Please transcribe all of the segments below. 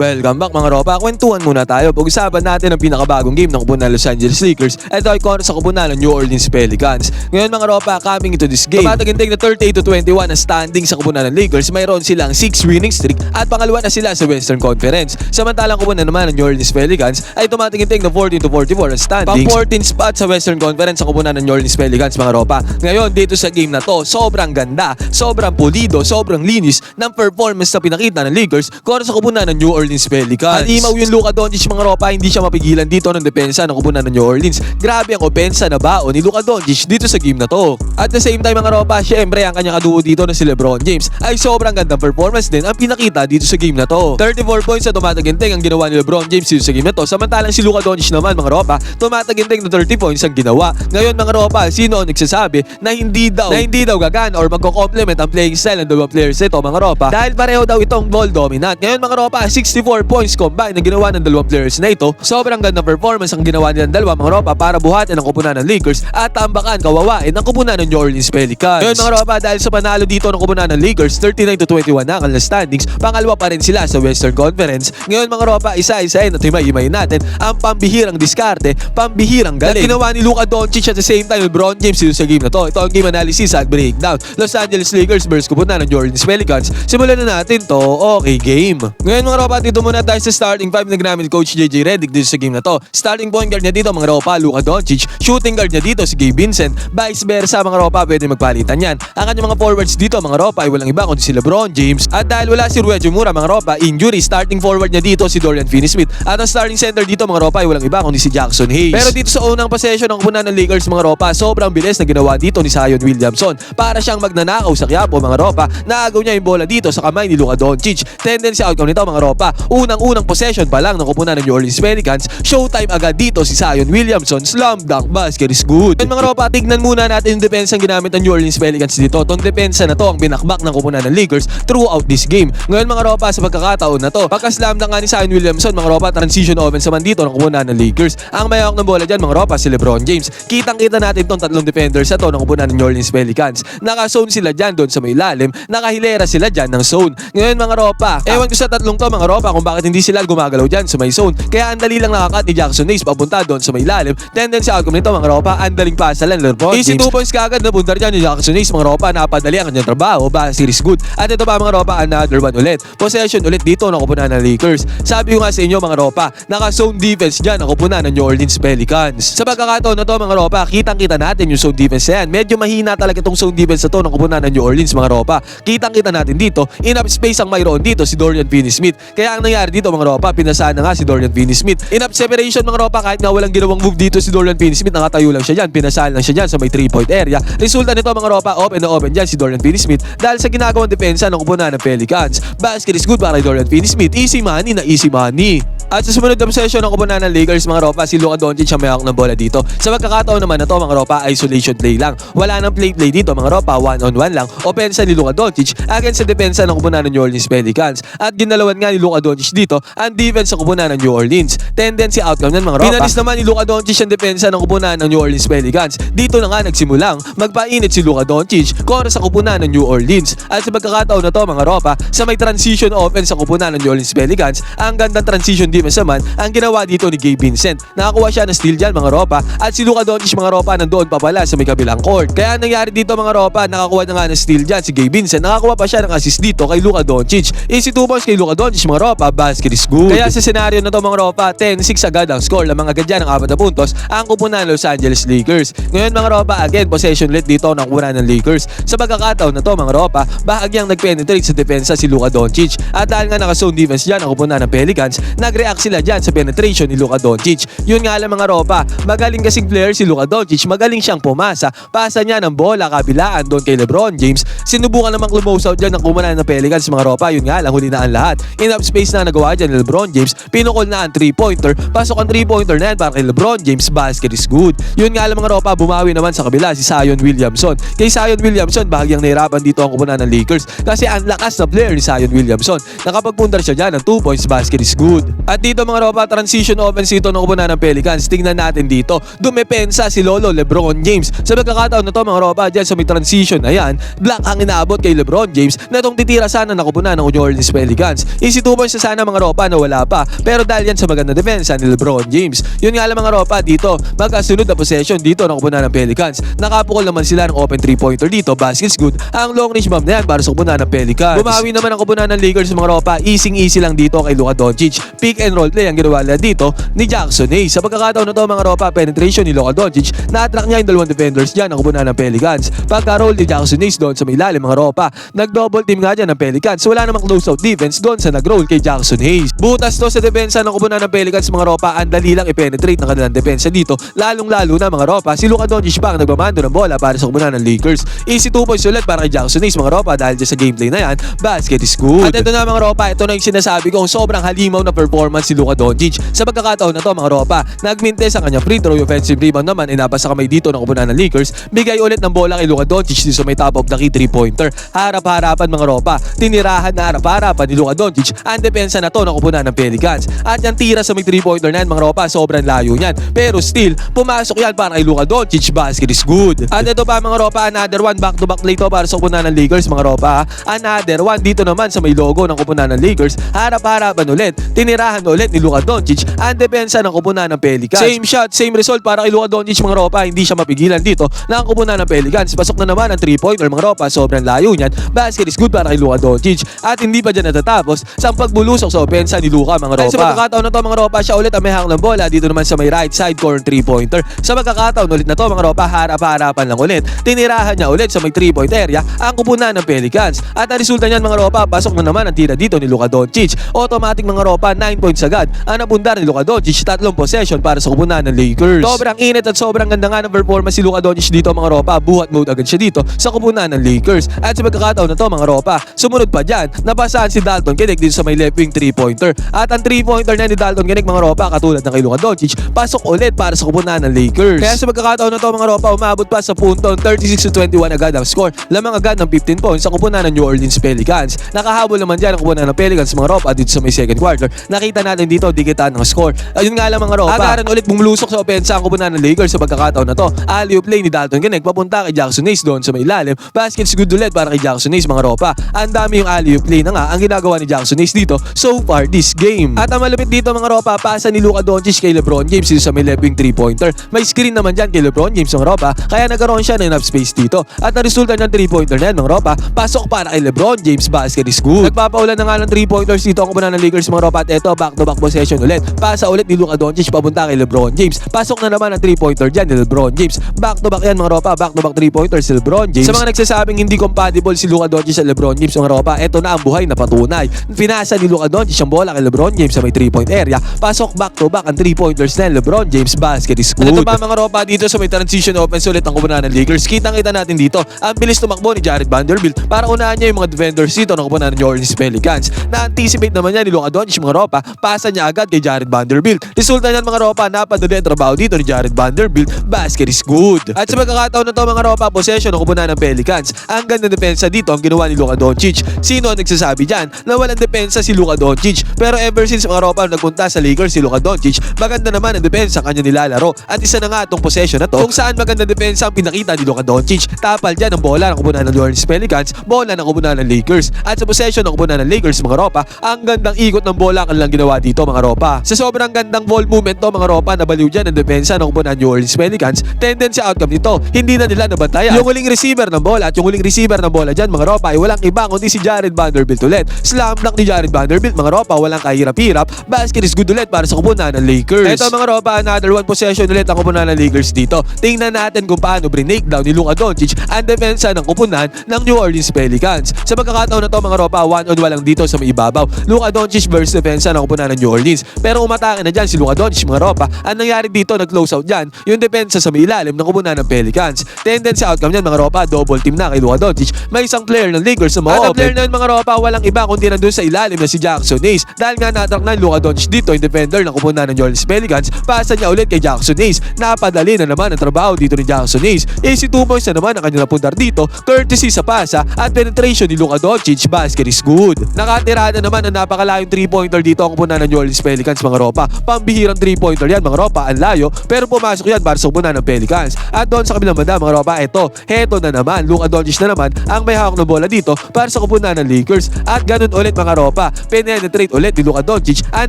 Welcome back mga ropa. Kwentuhan muna tayo. Pag-usapan natin ang pinakabagong game ng kupunan Los Angeles Lakers. Ito ay kontra sa kupunan ng New Orleans Pelicans. Ngayon mga ropa, coming into this game. Tumataginting na 38 to 21 ang standing sa kupunan ng Lakers. Mayroon silang 6 winning streak at pangalawa na sila sa Western Conference. Samantalang kupunan naman ng New Orleans Pelicans ay tumataginting na 14 to 44 ang standings. Pang 14 spot sa Western Conference sa kupunan ng New Orleans Pelicans mga ropa. Ngayon dito sa game na to, sobrang ganda, sobrang pulido, sobrang linis ng performance na pinakita ng Lakers kontra sa kupunan ng New Orleans Pelicans. Halimaw yung Luka Doncic mga ropa, hindi siya mapigilan dito ng depensa ng kupunan ng New Orleans. Grabe ang opensa na baon ni Luka Doncic dito sa game na to. At the same time mga ropa, syempre ang kanyang kaduo dito na si Lebron James ay sobrang gandang performance din ang pinakita dito sa game na to. 34 points na tumataginting ang ginawa ni Lebron James dito sa game na to. Samantalang si Luka Doncic naman mga ropa, tumataginting na 30 points ang ginawa. Ngayon mga ropa, sino ang nagsasabi na hindi daw na hindi daw gagana or magko-complement ang playing style ng dalawang players ito mga ropa dahil pareho daw itong ball dominant. Ngayon mga ropa, 64 points combined na ginawa ng dalawang players na ito. Sobrang ganda performance ang ginawa nilang dalawa mga ropa para buhatin ang kupunan ng Lakers at tambakan kawawain ang kupunan ng New Orleans Pelicans. Ngayon mga ropa, dahil sa panalo dito ng kupunan ng Lakers, 39 to 21 na ang standings. Pangalawa pa rin sila sa Western Conference. Ngayon mga ropa, isa-isahin at himay-himay natin ang pambihirang diskarte, pambihirang galing. Na ginawa ni Luka Doncic at the same time LeBron James sa game na to. Ito ang game analysis at breakdown. Los Angeles Lakers versus kupunan ng New Orleans Pelicans. Simulan na natin to. Okay, game. Ngayon mga ropa, dito muna tayo sa starting five na ginamit Coach JJ Redick dito sa game na to. Starting point guard niya dito mga ropa, Luka Doncic. Shooting guard niya dito si Gabe Vincent. Vice versa mga ropa, pwede magpalitan yan. Ang kanyang mga forwards dito mga ropa ay walang iba kundi si LeBron James. At dahil wala si Rui Jumura mga ropa, injury, starting forward niya dito si Dorian Finney-Smith. At ang starting center dito mga ropa ay walang iba kundi si Jackson Hayes. Pero dito sa unang possession ng kupunan ng Lakers mga ropa, sobrang bilis na ginawa dito ni Zion Williamson. Para siyang magnanakaw sa Quiapo mga ropa, naagaw niya yung bola dito sa kamay ni Luka Doncic. Tendency outcome nito mga ropa, unang-unang possession pa lang ng kupunan ng New Orleans Pelicans, showtime agad dito si Zion Williamson, slam dunk basket is good. Ngayon mga ropa, tignan muna natin yung depensa ginamit ng New Orleans Pelicans dito. Tong depensa na to ang binakbak ng kupunan ng Lakers throughout this game. Ngayon mga ropa, sa pagkakataon na to, pagka-slam dunk nga ni Zion Williamson, mga ropa, transition offense naman dito ng kupunan ng Lakers. Ang mayawak ng bola dyan mga ropa, si LeBron James. Kitang-kita natin tong tatlong defenders na to ng kupunan ng New Orleans Pelicans. Naka-zone sila dyan doon sa may ilalim, nakahilera sila dyan ng zone. Ngayon mga ropa, ewan ko sa tatlong to mga ropa kung bakit hindi sila gumagalaw dyan sa may zone. Kaya ang dali lang nakakat ni Jackson Hayes papunta doon sa may ilalim. Tendency outcome nito mga ropa, ang daling pasa lang LeBron Easy 2 points kagad na punta dyan ni Jackson Hayes mga ropa, napadali ang kanyang trabaho, ba series good. At ito pa mga ropa, another one ulit. Possession ulit dito ng kupunan ng Lakers. Sabi ko nga sa inyo mga ropa, naka-zone defense dyan ang kupunan ng New Orleans Pelicans. Sa pagkakataon na to mga ropa, kitang-kita natin yung zone defense na yan. Medyo mahina talaga itong zone defense na to ng kupunan ng New Orleans mga ropa. Kitang-kita natin dito, enough space ang mayroon dito si Dorian Finney-Smith. Kaya ang nangyari dito mga ropa, pinasaan na nga si Dorian Finney-Smith. Enough separation mga ropa, kahit nga walang ginawang move dito si Dorian Finney-Smith, nakatayo lang siya dyan, pinasaan lang siya dyan sa may 3-point area. Resulta nito mga ropa, open na open dyan si Dorian Finney-Smith dahil sa ginagawang depensa ng kupunan ng Pelicans. Basket is good para kay Dorian Finney-Smith. Easy money na easy money. At sa sumunod na possession ng kupunan ng Lakers mga ropa, si Luka Doncic ang mayawak ng bola dito. Sa pagkakataon naman na to mga ropa, isolation play lang. Wala nang play-play dito mga ropa, one-on-one lang. Opensa ni Luka Doncic against sa depensa ng kupunan ng New Orleans Pelicans. At ginalawan nga ni Luka Doncic dito ang defense sa kupunan ng New Orleans. Tendency outcome ng mga ropa. Pinalis naman ni Luka Doncic ang depensa ng kupunan ng New Orleans Pelicans. Dito na nga nagsimulang magpainit si Luka Doncic kontra sa kupunan ng New Orleans. At sa pagkakataon na to mga ropa, sa may transition offense sa kupunan ng New Orleans Pelicans, ang gandang transition defense naman ang ginawa dito ni Gabe Vincent. Nakakuha siya ng steal dyan mga ropa at si Luka Doncic mga ropa nandoon pa pala sa may kabilang court. Kaya ang nangyari dito mga ropa, nakakuha na nga ng steal dyan si Gabe Vincent. Nakakuha pa siya ng assist dito kay Luka Doncic. Easy 2 points kay Luka Doncic mga ropa, basket is good. Kaya sa senaryo na to mga ropa, 10-6 agad ang score. Lamang agad dyan ng 4 na puntos ang kupunan ng Los Angeles Lakers. Ngayon mga ropa, again, possession ulit dito ng kupunan ng Lakers. Sa pagkakataon na to mga ropa, bahagyang nag-penetrate sa depensa si Luka Doncic. At dahil nga naka-zone defense dyan ang kupunan ng Pelicans, nag-react sila dyan sa penetration ni Luka Doncic. Yun nga lang mga ropa, magaling kasing player si Luka Doncic, magaling siyang pumasa. Pasa niya ng bola kabilaan doon kay LeBron James. Sinubukan namang close out dyan ng kumanan ng Pelicans mga ropa. Yun nga lang, huli na ang lahat. Enough space na nagawa dyan ni LeBron James. Pinukol na ang 3-pointer. Pasok ang 3-pointer na yan para kay LeBron James. Basket is good. Yun nga lang mga ropa, bumawi naman sa kabila si Zion Williamson. Kay Zion Williamson, bahagyang nahirapan dito ang kumanan ng Lakers kasi ang lakas na player ni Zion Williamson. Nakapagpundar siya dyan ng 2 points, basket is good. At At dito mga ropa, transition offense dito ng kupunan ng Pelicans. Tingnan natin dito. Dumepensa si Lolo Lebron James. Sa pagkakataon na to mga ropa, dyan sa may transition na yan, black ang inaabot kay Lebron James na itong titira sana na kupunan ng New Orleans Pelicans. Easy points na sana mga ropa na wala pa. Pero dahil yan sa maganda depensa ni Lebron James. Yun nga lang mga ropa dito, magkasunod na possession dito ng kupunan ng Pelicans. Nakapukol naman sila ng open three-pointer dito. Baskets good. Ang long range bomb na yan para sa kupunan ng Pelicans. Bumawi naman ang kupunan ng Lakers mga ropa. Easy-easy lang dito kay Luka Doncic. Pick and roll play ang ginawa nila dito ni Jackson Hayes. Sa pagkakataon na to mga ropa, penetration ni Luka Doncic. Na-attract niya yung dalawang defenders dyan ang kupunan ng Pelicans. Pagka-roll ni Jackson Hayes doon sa may ilalim mga ropa. Nag-double team nga dyan ng Pelicans. Wala namang close-out defense doon sa nag-roll kay Jackson Hayes. Butas to sa depensa ng kupunan ng Pelicans mga ropa. Ang dali lang i-penetrate ng kanilang depensa dito. Lalong-lalo na mga ropa. Si Luka Doncic pa ang nagmamando ng bola para sa kupunan ng Lakers. Easy 2 points ulit para kay Jackson Hayes mga ropa dahil sa gameplay na yan. Basket is good. At ito na mga ropa. Ito na yung sinasabi ko. Sobrang halimaw na performance si Luka Doncic. Sa pagkakataon na to mga ropa. Nagmintes ang kanyang free throw. Offensive rebound naman ay napasa kamay dito ng kupunan ng Lakers. Bigay ulit ng bola kay Luka Doncic sa may top of the key 3-pointer. Harap-harapan mga ropa. Tinirahan na harap-harapan ni Luka Doncic ang depensa na to ng kupunan ng Pelicans. At yung tira sa may 3-pointer na yan mga ropa, sobrang layo niyan. Pero still, pumasok yan para kay Luka Doncic. Basket is good. At ito pa mga ropa, another one back-to-back play to para sa kupunan ng Lakers mga ropa. Another one dito naman sa may logo ng kupunan ng Lakers. Harap-harapan ulit. Tinirahan ulit ni Luka Doncic ang depensa ng kupunan ng Pelicans. Same shot, same result para kay Luka Doncic mga ropa. Hindi siya mapigilan dito ng kupunan ng Pelicans. Pasok na naman ang 3-pointer mga ropa. Sobrang layo niyan. Basket is good para kay Luka Doncic. At hindi pa dyan natatapos sa pagbulusok sa opensa ni Luka mga ropa. At sa pagkakataon na to mga ropa, siya ulit ang may ng bola dito naman sa may right side corner 3-pointer. Sa pagkakataon ulit na to mga ropa, harap-harapan lang ulit. Tinirahan niya ulit sa may 3-point area ang kupunan ng Pelicans. At ang resulta niyan mga ropa, pasok na naman ang tira dito ni Luka Doncic. Automatic mga ropa, 9 points agad. Ang nabundar ni Luka Doncic, tatlong possession para sa kupunan ng Lakers. Sobrang init at sobrang ganda nga ng performance si Luka Doncic dito mga ropa. Buhat mode agad siya dito sa kupunan ng Lakers. At sa pagkakataon na to mga ropa, sumunod pa dyan, napasaan si Dalton Kinnick dito sa may left wing 3-pointer. At ang 3-pointer na ni Dalton Kinnick mga ropa, katulad ng kay Luka Doncic, pasok ulit para sa kupunan ng Lakers. Kaya sa pagkakataon na to mga ropa, umabot pa sa punto 36 to 21 agad ang score. Lamang agad ng 15 points sa kupunan ng New Orleans Pelicans. Nakahabol naman dyan ang kupunan ng Pelicans mga ropa dito sa may second quarter. Nakita natin dito dikitan ng score. Ayun nga lang mga ropa. Agaran ulit bumulusok sa opensa ang kupunan ng Lakers sa pagkakataon na to. Alley-oop play ni Dalton Kinnick papunta kay Jackson Hayes doon sa may ilalim. Baskets good ulit para kay Jackson Hayes mga ropa. Ang dami yung alley-oop play na nga ang ginagawa ni Jackson Hayes dito so far this game. At ang malupit dito mga ropa, pasa ni Luka Doncic kay LeBron James dito sa may left wing 3-pointer. May screen naman dyan kay LeBron James mga ropa, kaya nagkaroon siya ng enough space dito. At ang resulta ng 3-pointer na yan mga ropa, pasok para kay LeBron James, basket is good. Nagpapaulan na nga ng 3-pointers dito ang kupunan ng Lakers mga ropa at eto back-to-back possession ulit. Pasa ulit ni Luka Doncic papunta kay LeBron James. Pasok na naman ang 3-pointer dyan ni LeBron James. Back-to-back yan mga ropa, back-to-back 3-pointers si LeBron James. Sa mga nagsasabing hindi compatible si Luka Doncic sa LeBron James mga ropa, eto na ang buhay na patunay. Pinasa ni Luka Doncic ang bola kay LeBron James sa may 3-point area. Pasok back-to-back ang 3-pointers na LeBron James, basket is good. At ito pa mga ropa dito sa may transition offense ulit ang kupunan ng Lakers. Kitang-kita natin dito, ang bilis tumakbo ni Jared Vanderbilt para unahan niya yung mga defenders dito ng kupunan ng New Orleans Pelicans. Na-anticipate naman niya ni Luka Doncic mga ropa, pasa niya agad kay Jared Vanderbilt. Resulta niyan mga ropa, napadali ang trabaho dito ni Jared Vanderbilt, basket is good. At sa pagkakataon na to mga ropa, possession ng kupunan ng Pelicans. Ang ganda ng depensa dito ang ginawa ni Luka Doncic. Sino ang nagsasabi dyan na walang depensa si Luka Doncic? Pero ever since mga ropa nagpunta sa Lakers si Luka Doncic, maganda naman ang depensa kanya nilalaro. At isa na nga itong possession na to kung saan maganda depensa ang pinakita ni Luka Doncic. Tapal dyan ang bola ng kupunan ng New Orleans Pelicans, bola ng kupunan ng Lakers. At sa possession ng kupunan ng Lakers mga ropa, ang gandang ikot ng bola ang kanilang ginawa dito mga ropa. Sa sobrang gandang ball movement to mga ropa, nabaliw dyan ang depensa ng ng New Orleans Pelicans. Tendency outcome nito, hindi na nila nabantayan. Yung huling receiver ng bola at yung huling receiver ng bola dyan mga ropa ay walang iba kundi si Jared Vanderbilt ulit. Slam dunk ni Jared Vanderbilt mga ropa, walang kahirap-hirap. Basket is good ulit para sa kupunan ng Lakers. Ito mga ropa, another one possession ulit ang kupunan ng Lakers dito. Tingnan natin kung paano brinake down ni Luka Doncic ang depensa ng kupunan ng New Orleans Pelicans. Sa pagkakataon na to mga ropa, one on one lang dito sa may ibabaw. Luka Doncic versus depensa ng kupunan ng New Orleans. Pero umatake na dyan si Luka Doncic mga ropa. Ang nangyari dito, nag-close out dyan, yung depensa sa may ilalim ng kupunan ng Pelicans. Tendency outcome niyan mga ropa, double team na kay Luka Doncic. May isang player ng Lakers na ma-open. At ang player na yun mga ropa, walang iba kundi nandun sa ilalim na si Jackson Hayes. Dahil nga natrack na Luka Doncic dito, yung defender ng kupunan ng New Orleans Pelicans, pasa niya ulit kay Jackson Hayes. Napadali na naman ang trabaho dito ni Jackson Hayes. Easy 2 points na naman ang kanyang pundar dito, courtesy sa pasa at penetration ni Luka Doncic, basket is good. Nakatirada naman ang napakalayong 3-pointer dito ang kupunan ng New Orleans Pelicans mga ropa. Pambihirang 3-pointer yan mga ropa, ang layo, pero pumasok yan para sa kupunan ng Pelicans. At doon sa kabilang banda mga ropa, eto, heto na naman, Luka Doncic na naman ang may hawak na bola dito para sa kupunan ng Lakers. At ganun ulit mga ropa, penetrate ulit ni Luka Doncic ang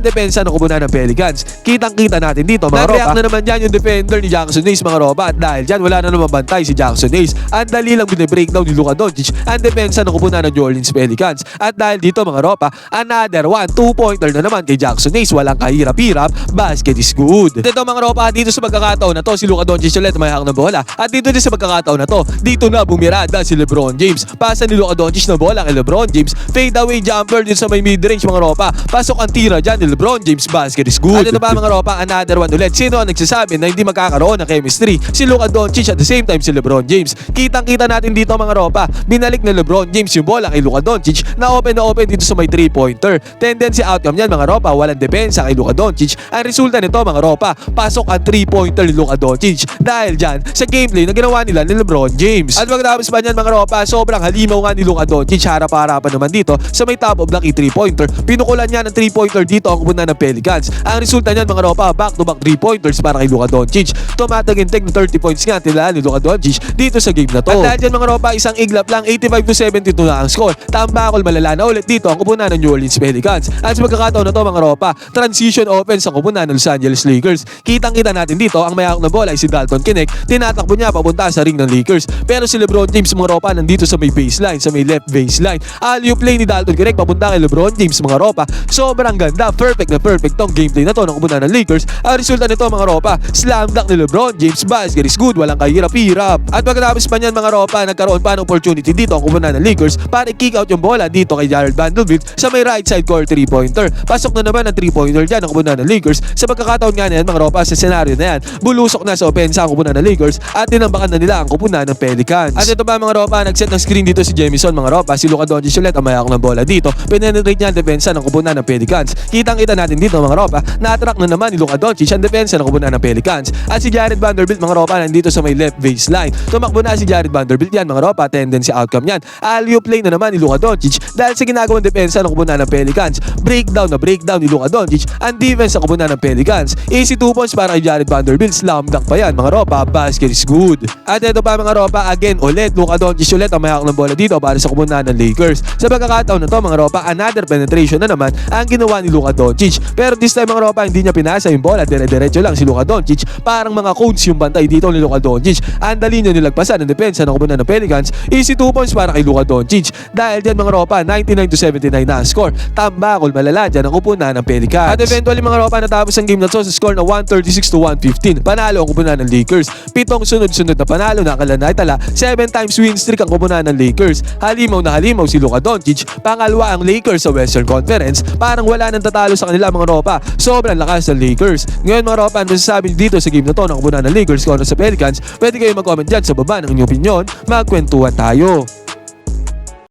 depensa ng kupunan ng Pelicans. Kitang-kita natin dito mga ropa. Nag-react na naman dyan yung defender ni Jackson Hayes mga ropa at dahil dyan wala na naman bantay si Jackson Hayes. Ang dali lang binibreakdown ni Luka Doncic ang depensa ng kupunan ng New Orleans Pelicans. At dahil dito mga ropa, another one, two-pointer na naman kay Jackson Hayes. Walang kahirap-hirap, basket is good. At ito mga ropa, dito sa pagkakataon na to, si Luka Doncic ulit may ng bola. At dito din sa pagkakataon na to, dito na bumirada si Lebron James. Pasa ni Luka Doncic na bola kay Lebron James. Fade away jumper din sa may mid-range mga ropa. Pasok ang tira dyan ni Lebron James, basket is good. At ito pa mga ropa, another one ulit. Sino ang nagsasabi na hindi magkakaroon ng chemistry? Si Luka Doncic at the same time si Lebron James. Kitang-kita natin dito mga ropa, binalik ni Lebron James yung bola kay Luka Doncic na open na open dito sa may 3-pointer. Tendency outcome niyan mga ropa, walang depensa kay Luka Doncic. Ang resulta nito mga ropa, pasok ang 3-pointer ni Luka Doncic. Dahil dyan, sa gameplay na ginawa nila ni Lebron James. At pagkatapos pa niyan mga ropa, sobrang halimaw nga ni Luka Doncic, harap-harapan naman dito sa may top of key 3-pointer. Pinukulan niya ng 3-pointer dito ang kupunan ng Pelicans. Ang resulta niyan mga ropa, back-to-back 3-pointers para kay Luka Doncic. Tumatagintig ng 30 points nga tila ni Luka Doncic dito sa game na to. At dahil dyan mga ropa, isang iglap lang, 85 to 72 na ang score. Tambakol malala na ulit dito ang kupunan ng New Orleans Pelicans. At sa pagkakataon na to mga ropa, transition offense ang kupunan ng Los Angeles Lakers. Kitang-kita natin dito, ang mayawak na bola ay si Dalton Kinect. Tinatakbo niya papunta sa ring ng Lakers. Pero si Lebron James mga ropa nandito sa may baseline, sa may left baseline. Alley play ni Dalton Kinect papunta kay Lebron James mga ropa. Sobrang ganda, perfect na perfect tong gameplay na to ng kupunan ng Lakers. Ang resulta nito mga ropa, slam dunk ni Lebron James. Basket is good, walang kahirap-hirap. At pagkatapos pa niyan mga ropa, nagkaroon pa ng opportunity dito ang kupunan ng Lakers para i-kick out yung bola dito kay Jared Vanderbilt sa may right side court 3-pointer. Pasok na naman ang 3-pointer dyan ang kupunan ng Lakers. Sa pagkakataon nga na mga ropa sa senaryo na yan, bulusok na sa opensa ang kupunan ng Lakers at tinambakan na nila ang kupunan ng Pelicans. At ito pa mga ropa, nag-set ng screen dito si Jamison mga ropa, si Luka Doncic ulit ang mayakong ng bola dito. Penetrate niya ang depensa ng kupunan ng Pelicans. Kitang-kita natin dito mga ropa, na-attract na naman ni Luka Doncic ang depensa ng kupunan ng Pelicans. At si Jared Vanderbilt mga ropa nandito sa may left baseline. Tumakbo na si Jared Vanderbilt yan mga ropa, tendency outcome yan. Alley play na naman ni Luka Doncic dahil sa ginagawang depensa ng kupunan ng Pelicans. Breakdown na breakdown ni Luka Doncic ang defense sa kupunan ng Pelicans. Easy 2 points para kay Jared Vanderbilt. Slam dunk pa yan mga ropa, basket is good. At ito pa mga ropa, again ulit, Luka Doncic ulit ang mayakak ng bola dito para sa kupunan ng Lakers. Sa pagkakataon na to mga ropa, another penetration na naman ang ginawa ni Luka Doncic. Pero this time mga ropa, hindi niya pinasa yung bola, dire-diretso lang si Luka Doncic. Parang mga cones yung bantay dito ni Luka Doncic. Ang dali niya nilagpasan ng depensa ng kupunan ng Pelicans. Easy 2 points para kay Luka Doncic. Dahil dyan mga ropa, 99 to 79 na score. Tambakol malala dyan ang kupunan ng Pelicans. At eventually mga ropa, natapos ang game na to sa score na 136 to 115. Panalo ang kupunan ng Lakers. Pitong sunod-sunod na panalo na kalanay tala. 7 times win streak ang kupunan ng Lakers. Halimaw na halimaw si Luka Doncic. Pangalwa ang Lakers sa Western Conference. Parang wala nang tatalo sa kanila mga ropa. Sobrang lakas ng Lakers. Ngayon mga ropa, ano sasabi dito sa game na to ng kupunan ng Lakers kontra sa Pelicans? Pwede kayo mag-comment dyan sa baba ng inyong opinion. Magkwentuhan tayo.